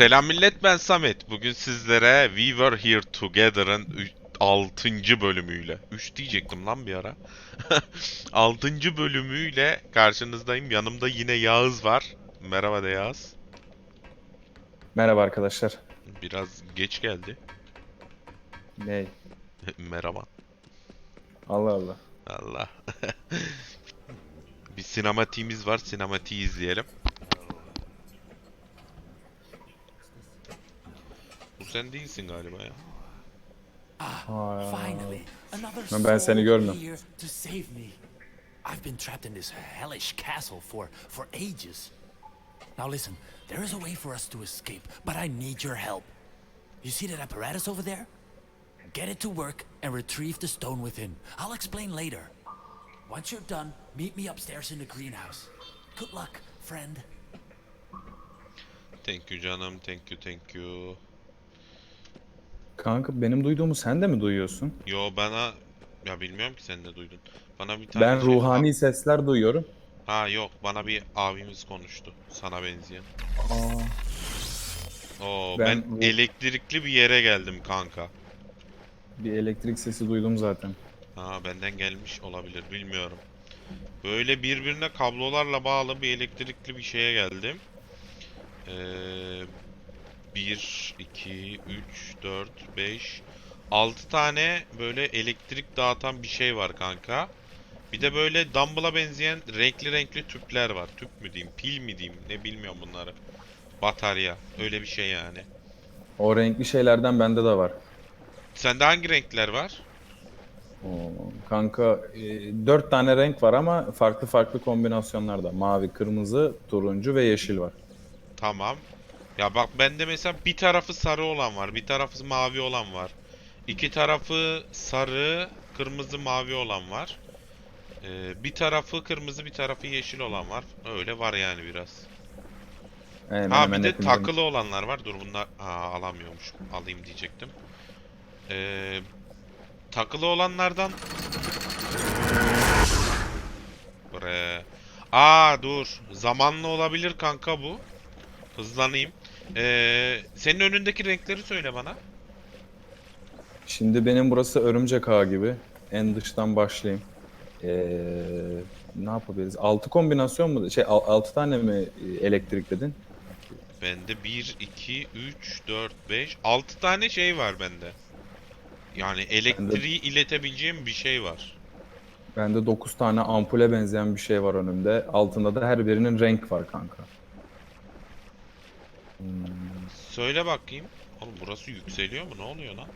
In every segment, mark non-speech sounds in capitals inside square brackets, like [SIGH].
Selam millet ben Samet. Bugün sizlere We Were Here Together'ın 6. bölümüyle 3 diyecektim lan bir ara. [LAUGHS] 6. bölümüyle karşınızdayım. Yanımda yine Yağız var. Merhaba de Yağız. Merhaba arkadaşlar. Biraz geç geldi. Ne? [LAUGHS] Merhaba. Allah Allah. Allah. [LAUGHS] bir sinematiğimiz var. Sinematiği izleyelim. Sen değilsin galiba ya. Ah, Aa, Finally, another Ben- ben seni soul görmüyorum. here to save me. I've been trapped in this hellish castle for for ages. Now listen, there is a way for us to escape, but I need your help. You see that apparatus over there? Get it to work and retrieve the stone within. I'll explain later. Once you're done, meet me upstairs in the greenhouse. Good luck, friend. Thank you canım. Thank you, thank you. Kanka benim duyduğumu sen de mi duyuyorsun? Yo bana ya bilmiyorum ki sen de duydun. Bana bir tane Ben şey- ruhani sesler duyuyorum. Ha yok bana bir abimiz konuştu. Sana benzeyen. Oo ben, Ben elektrikli bir yere geldim kanka. Bir elektrik sesi duydum zaten. Ha benden gelmiş olabilir bilmiyorum. Böyle birbirine kablolarla bağlı bir elektrikli bir şeye geldim. Ee, 1, 2, 3, 4, 5, 6 tane böyle elektrik dağıtan bir şey var kanka. Bir de böyle dumbbell'a benzeyen renkli renkli tüpler var. Tüp mü diyeyim, pil mi diyeyim ne bilmiyorum bunları. Batarya. Öyle bir şey yani. O renkli şeylerden bende de var. Sende hangi renkler var? Oo, kanka e, dört tane renk var ama farklı farklı kombinasyonlarda. Mavi, kırmızı, turuncu ve yeşil var. Tamam. Ya bak bende mesela bir tarafı sarı olan var, bir tarafı mavi olan var. İki tarafı sarı, kırmızı, mavi olan var. Ee, bir tarafı kırmızı, bir tarafı yeşil olan var. Öyle var yani biraz. Hemen Ha bir de hepimizin- takılı olanlar var. Dur bunlar ha, alamıyormuş. Alayım diyecektim. Ee, takılı olanlardan Bre. Aa dur. Zamanlı olabilir kanka bu. Hızlanayım. Ee, senin önündeki renkleri söyle bana. Şimdi benim burası örümcek ağı gibi. En dıştan başlayayım. Ee, ne yapabiliriz? 6 kombinasyon mu? Şey 6 tane mi e, elektrik dedin? Bende 1, 2, 3, 4, 5, 6 tane şey var bende. Yani elektriği iletebileceğim bir şey var. Bende 9 tane ampule benzeyen bir şey var önümde. Altında da her birinin renk var kanka. Söyle bakayım. Oğlum burası yükseliyor mu? Ne oluyor lan?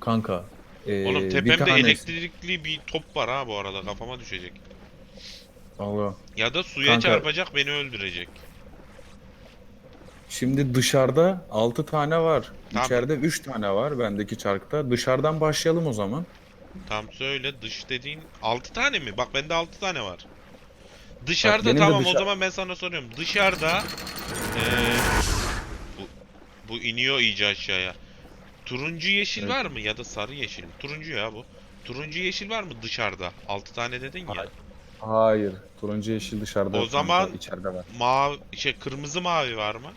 Kanka. ee, Oğlum bir tepemde tanesi- elektrikli bir top var ha bu arada kafama düşecek. Allah. Ya da suya Kanka- çarpacak beni öldürecek. Şimdi dışarıda 6 tane var. Tamam. İçeride 3 tane var bendeki çarkta. Dışarıdan başlayalım o zaman. Tam söyle dış dediğin 6 tane mi? Bak bende 6 tane var. Dışarıda benim de tamam o dışa- zaman ben sana soruyorum. Dışarıda eee, bu, bu iniyor iyice aşağıya. Turuncu yeşil Evet. var mı ya da sarı yeşil mi? Turuncu ya bu. Turuncu yeşil var mı dışarıda? 6 tane dedin ya. Hayır. Hayır. Turuncu yeşil dışarıda. O yok kanka, zaman- içeride var. Mavi şey kırmızı mavi var mı?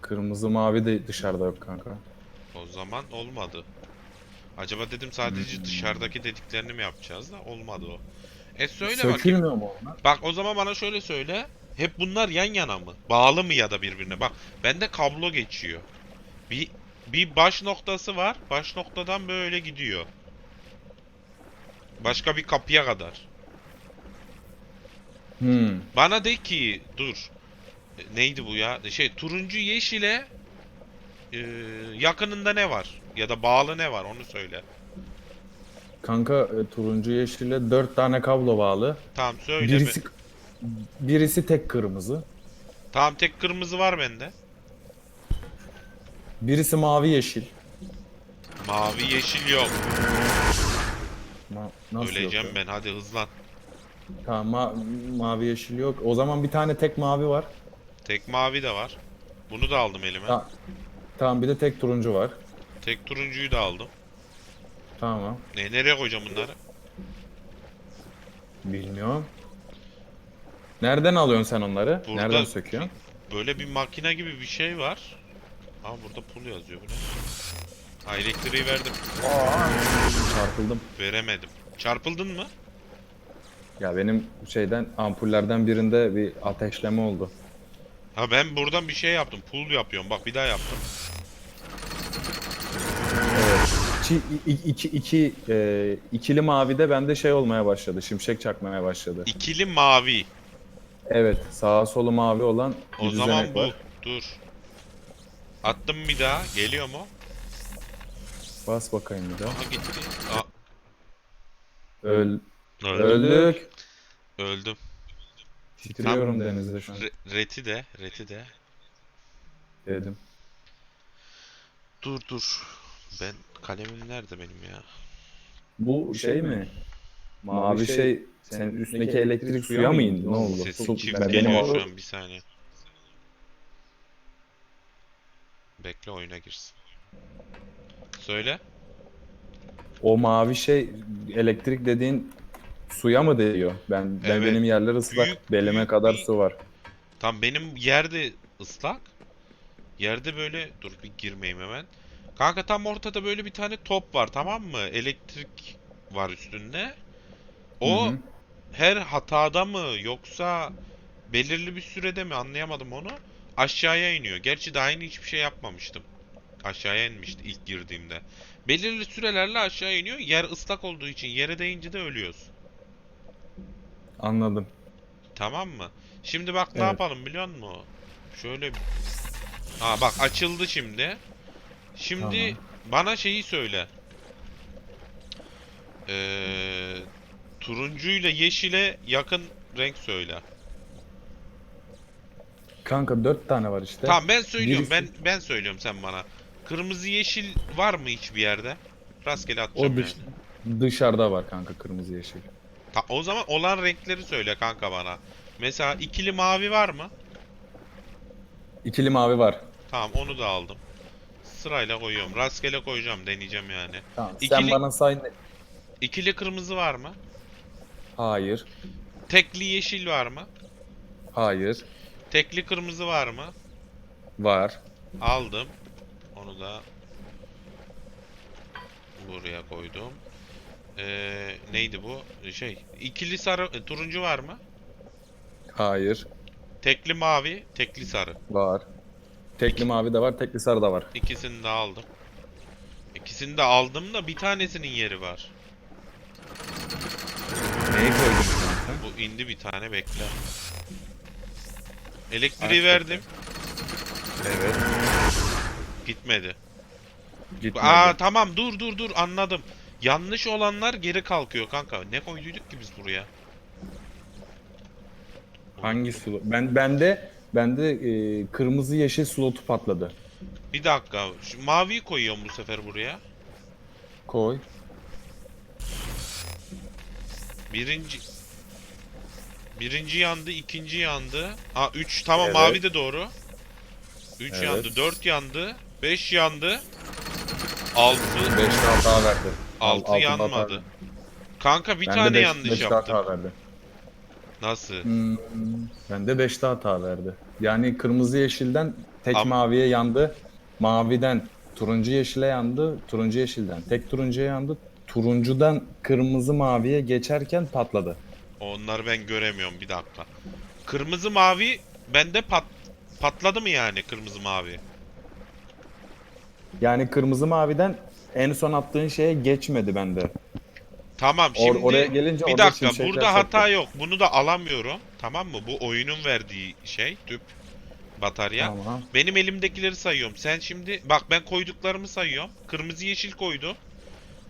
Kırmızı mavi de dışarıda yok kanka. O zaman olmadı. Acaba dedim sadece dışarıdaki dediklerini mi yapacağız da olmadı o. E söyle bakayım. Sökülmüyor mu onlar? Bak o zaman bana şöyle söyle. Hep bunlar yan yana mı? Bağlı mı ya da birbirine? Bak bende kablo geçiyor. Bir bir baş noktası var. Baş noktadan böyle gidiyor. Başka bir kapıya kadar. Hmm. Bana de ki dur. E, Neydi bu ya? Şey turuncu yeşile e, yakınında ne var? Ya da bağlı ne var? Onu söyle. Kanka e, turuncu yeşile 4 tane kablo bağlı. Tamam söyle. Birisi birisi tek kırmızı. Tamam tek kırmızı var bende. Birisi mavi yeşil. Mavi yeşil yok. Ma- nasıl Öleceğim yok? ben. Hadi hızlan. Tamam ma- mavi yeşil yok. O zaman bir tane tek mavi var. Tek mavi de var. Bunu da aldım elime. Ta- tamam bir de tek turuncu var. Tek turuncuyu da aldım. Tamam. Ne nereye koyacağım bunları? Bilmiyorum. Nereden alıyorsun sen onları? Burada- Nereden söküyorsun? böyle bir makine gibi bir şey var. Aa burada pul yazıyor bu ne? Ha elektriği verdim. Çarpıldım. Veremedim. Çarpıldın mı? Ya benim şeyden ampullerden birinde bir ateşleme oldu. Ha ben buradan bir şey yaptım. Pul yapıyorum. Bak bir daha yaptım. Evet. İki, iki, iki, iki, e, ikili mavide bende şey olmaya başladı. Şimşek çakmaya başladı. İkili mavi. Evet. Sağa solu mavi olan bir O zaman bu. var. Dur. Attım bir daha. Geliyor mu? Bas bakayım bir daha. Aha gitti. Aa, Öl, öldüm. öldük. Öldüm. Titriyorum denizde şu an. Re- reti de. Reti de. Dedim. Dur dur. Ben kalemim nerede benim ya? Bu şey mi? Mavi şey senin üstündeki elektrik suya mı indi? Ne oldu? Sesin çift ben- geliyor benim- şu an bir saniye. Bekle oyuna girsin. Söyle. O mavi şey elektrik dediğin suya mı değiyor? Ben, ben Evet. benim yerler ıslak. Büyük- belime büyük kadar bir- su var. Tam benim yerde ıslak. Yerde böyle dur bir girmeyeyim hemen. Kanka tam ortada böyle bir tane top var tamam mı? Elektrik var üstünde. O Hı hı. her hatada mı yoksa belirli bir sürede mi anlayamadım onu. Aşağıya iniyor. Gerçi daha yeni hiçbir şey yapmamıştım. Aşağıya inmişti ilk girdiğimde. Belirli sürelerle aşağı iniyor. Yer ıslak olduğu için yere değince de ölüyoruz. Anladım. Tamam mı? Şimdi bak ne Evet. yapalım biliyor musun? Şöyle Ha bak açıldı şimdi. Şimdi Tamam. bana şeyi söyle. Ee, turuncuyla yeşile yakın renk söyle. Kanka dört tane var işte. Tamam ben söylüyorum. birisi- Ben ben söylüyorum sen bana. Kırmızı yeşil var mı hiçbir yerde? Rastgele atacağım O dış, yani. dışarıda var kanka kırmızı yeşil. Ta- o zaman olan renkleri söyle kanka bana. Mesela ikili mavi var mı? İkili mavi var. Tamam onu da aldım. Sırayla koyuyorum. Rastgele koyacağım deneyeceğim yani. Tamam. Sen İkili- bana say. ne- İkili kırmızı var mı? Hayır. Tekli yeşil var mı? Hayır. Tekli kırmızı var mı? Var. Aldım. Onu da buraya koydum. Ee, neydi bu? Şey, ikili sarı, e, turuncu var mı? Hayır. Tekli mavi, tekli sarı. Var. Tekli mavi de var, tekli sarı da var. İkisini de aldım. İkisini de aldım da bir tanesinin yeri var. Neyi koydun sen? Bu indi bir tane bekle. Elektriği Aç verdim. Evet. Gitmedi. Gitmedi. Aa tamam dur dur dur anladım. Yanlış olanlar geri kalkıyor kanka. Ne koyduyduk ki biz buraya? Hangi slot? Ben bende bende e, kırmızı yeşil slotu patladı. Bir dakika. Şu maviyi koyuyorum bu sefer buraya. Koy. Birinci Birinci yandı, ikinci yandı. Ha 3 tamam Evet. mavi de doğru. 3 Evet. yandı, 4 yandı, 5 yandı. 6 5 hata verdi. Al- 6 altı hata yanmadı. verdi. Kanka bir Bende tane beş- yanlış beşte yaptım. hata verdi. Nasıl? Hmm, bende 5'te hata verdi. Yani kırmızı yeşilden tek Am- maviye yandı. Maviden turuncu yeşile yandı. Turuncu yeşilden tek turuncuya yandı. Turuncudan kırmızı maviye geçerken patladı. Onları ben göremiyorum bir dakika. Kırmızı mavi bende pat patladı mı yani kırmızı mavi? Yani kırmızı maviden en son attığın şeye geçmedi bende. Tamam Or- şimdi oraya gelince bir orada dakika şimşekler burada hata çaktı. yok. Bunu da alamıyorum. Tamam mı? Bu oyunun verdiği şey tüp batarya. Tamam. Benim elimdekileri sayıyorum. Sen şimdi bak ben koyduklarımı sayıyorum. Kırmızı yeşil koydum.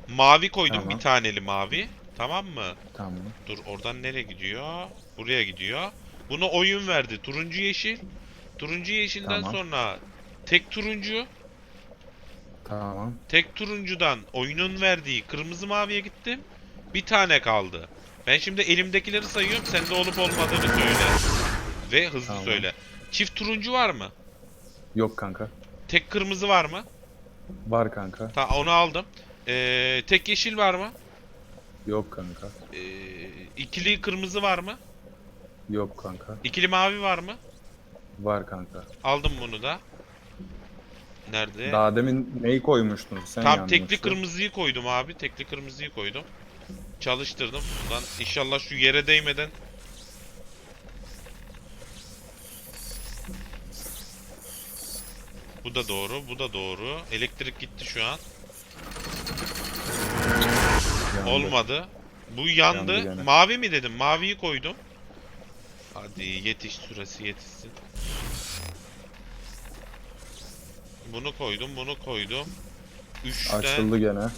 Mavi koydum Tamam. bir taneli mavi. Tamam mı? Tamam. Dur oradan nereye gidiyor? Buraya gidiyor. Bunu oyun verdi. Turuncu yeşil. Turuncu yeşilden Tamam. sonra tek turuncu. Tamam. Tek turuncudan oyunun verdiği kırmızı maviye gittim. Bir tane kaldı. Ben şimdi elimdekileri sayıyorum. Sende olup olmadığını söyle. Ve hızlı Tamam. söyle. Çift turuncu var mı? Yok kanka. Tek kırmızı var mı? Var kanka. Ta onu aldım. Ee, tek yeşil var mı? Yok kanka. Ee, ikili kırmızı var mı? Yok kanka. İkili mavi var mı? Var kanka. Aldım bunu da. Nerede? Daha demin neyi koymuştun? Sen Tam yanmıştın. tekli kırmızıyı koydum abi. Tekli kırmızıyı koydum. Çalıştırdım. Bundan inşallah şu yere değmeden Bu da doğru, bu da doğru. Elektrik gitti şu an. Yandı. Olmadı. Bu yandı. Yandı gene. Mavi mi dedim? Maviyi koydum. Hadi yetiş süresi yetişsin. Bunu koydum, bunu koydum. Üçten Açıldı gene.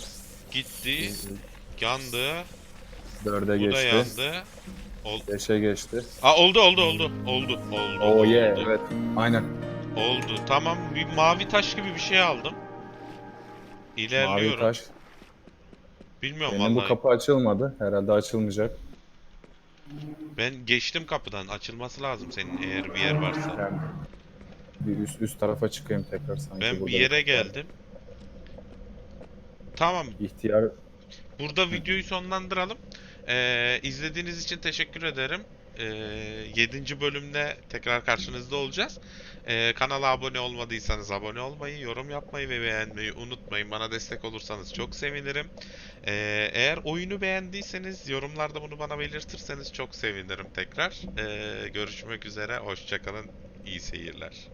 gitti. Yandı. Dörde Bu da geçti. yandı. Ol Beşe geçti. Aa oldu oldu oldu. Oldu. Oldu. Oh oldu. yeah evet. Aynen. Oldu. Tamam. Bir mavi taş gibi bir şey aldım. Mavi İlerliyorum. taş. Bilmiyorum Benim bu kapı açılmadı. Herhalde açılmayacak. Ben geçtim kapıdan. Açılması lazım senin eğer bir yer varsa. Yani bir üst üst tarafa çıkayım tekrar sanki. Ben bir burada yere geldim. Tamam. İhtiyar Burada videoyu sonlandıralım. Ee, izlediğiniz için teşekkür ederim. Ee, 7. bölümde tekrar karşınızda olacağız. Ee, kanala abone olmadıysanız abone olmayı, yorum yapmayı ve beğenmeyi unutmayın. Bana destek olursanız çok sevinirim. Ee, eğer oyunu beğendiyseniz yorumlarda bunu bana belirtirseniz çok sevinirim tekrar. Ee, görüşmek üzere, hoşçakalın, iyi seyirler.